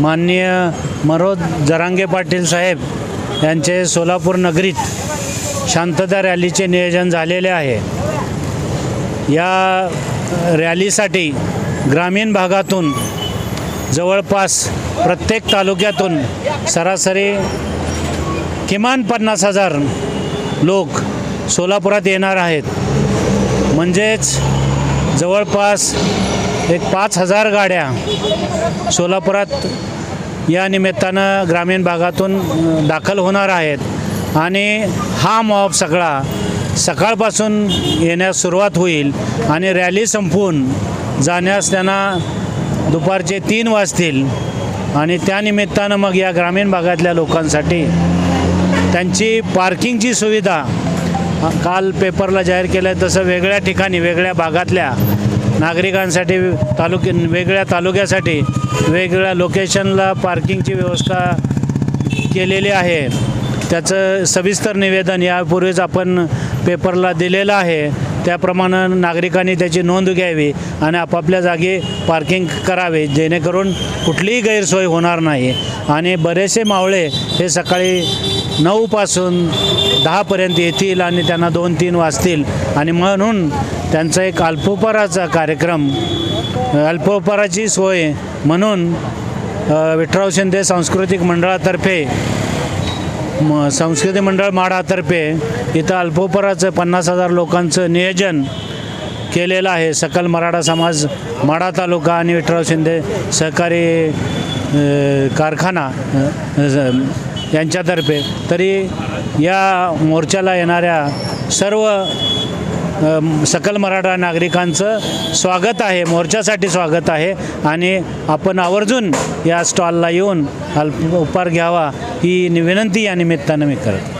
माननीय मनोज जरांगे पाटील साहेब यांचे सोलापूर नगरीत शांतता रॅलीचे नियोजन झालेले आहे. या रॅलीसाठी ग्रामीण भागातून जवळपास प्रत्येक तालुक्यातून सरासरी किमान पन्नास हजार लोक सोलापुरात येणार आहेत. म्हणजेच जवळपास एक पाच हजार गाड्या सोलापुरात या निमित्तानं ग्रामीण भागातून दाखल होणार आहेत. आणि हा मॉब सगळा सकाळपासून येण्यास सुरुवात होईल आणि रॅली संपवून जाण्यास त्यांना दुपारचे तीन वाजतील. आणि त्यानिमित्तानं मग या ग्रामीण भागातल्या लोकांसाठी त्यांची पार्किंगची सुविधा काल पेपरला जाहीर केलं आहे तसं वेगळ्या ठिकाणी वेगळ्या भागातल्या नागरिकांसाठी तालुक्या वेगळ्या तालुक्यासाठी वेगवेगळ्या लोकेशनला पार्किंगची व्यवस्था केलेली आहे. त्याचं सविस्तर निवेदन यापूर्वीच आपण पेपरला दिलेलं आहे. त्याप्रमाणे नागरिकांनी त्याची नोंद घ्यावी आणि आपापल्या जागी पार्किंग करावे जेणेकरून कुठलीही गैरसोय होणार नाही. आणि बरेचसे मावळे हे सकाळी नऊपासून दहापर्यंत येतील आणि त्यांना दोन तीन वाजतील. आणि म्हणून त्यांचा एक अल्पोपहाराचा कार्यक्रम अल्पोपहाराची सोय म्हणून विठ्ठराव शिंदे सांस्कृतिक मंडळातर्फे म संस्कृती मंडळ माडातर्फे इथं अल्पोपहाराचं पन्नास हजार लोकांचं नियोजन केलेलं आहे. सकल मराठा समाज माडा तालुका आणि विठ्ठराव शिंदे सहकारी कारखाना यांच्यातर्फे. तरी या मोर्चाला येणाऱ्या सर्व सकल मराठा नागरिकांचं स्वागत आहे मोर्चासाठी स्वागत आहे. आणि आपण आवर्जून या स्टॉलला येऊन अल्प उपहार घ्यावा ही विनंती या निमित्तानं मी करतो.